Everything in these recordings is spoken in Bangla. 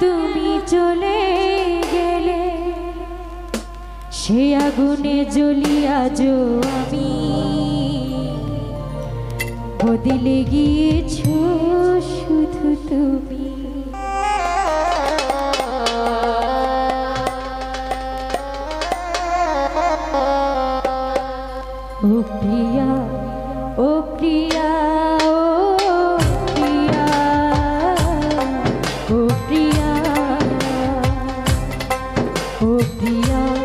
তুমি চলে গেলে সে আগুনে জ্বলি আজও আমি। বদলে গিয়েছ শুধু তুমি। প্রিয়া ও প্রিয়া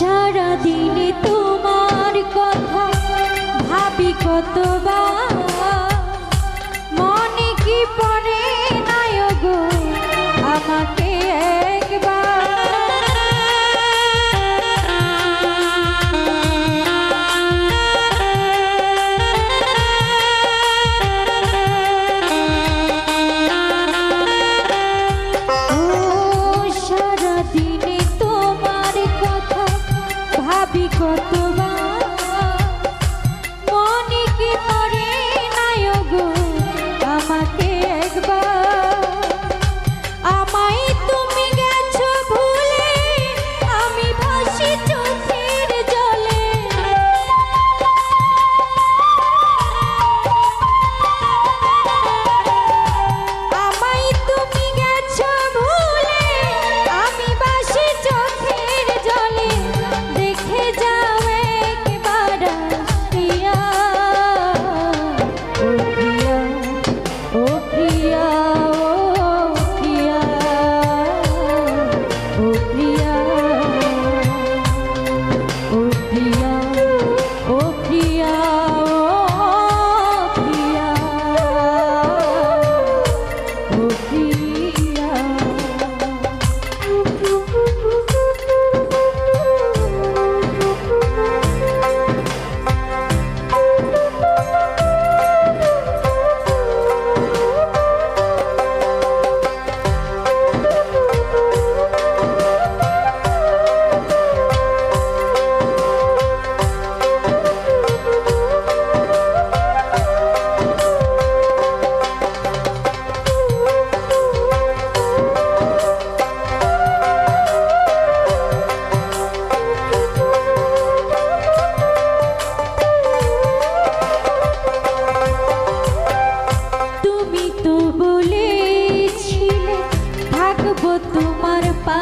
সারাদিনে তোমার কথা ভাবি কতবার।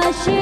আসে।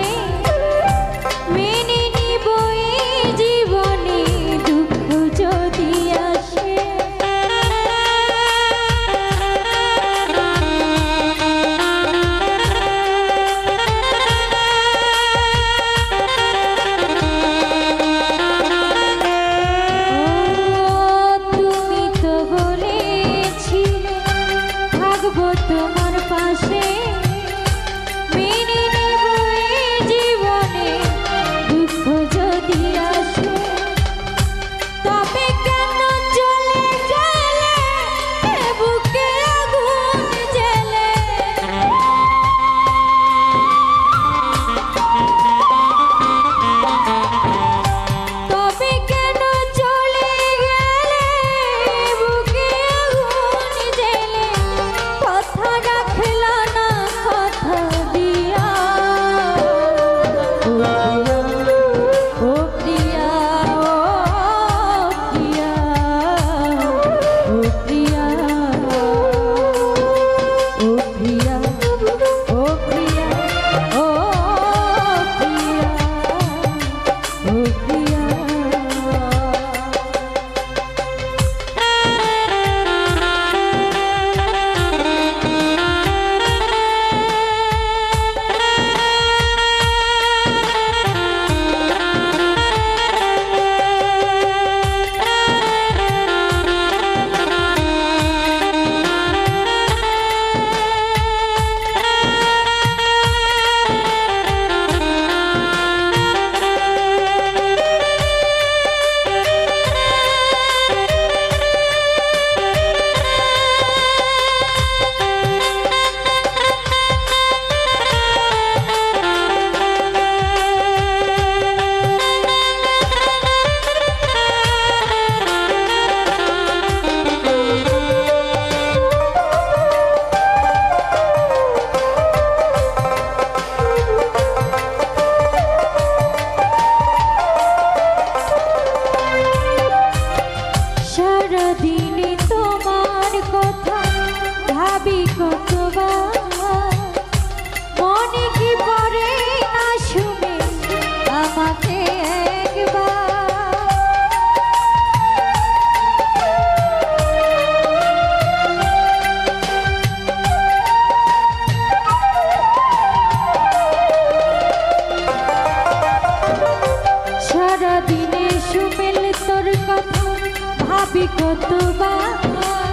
সুমেল তোর কথা ভাবি কতবার।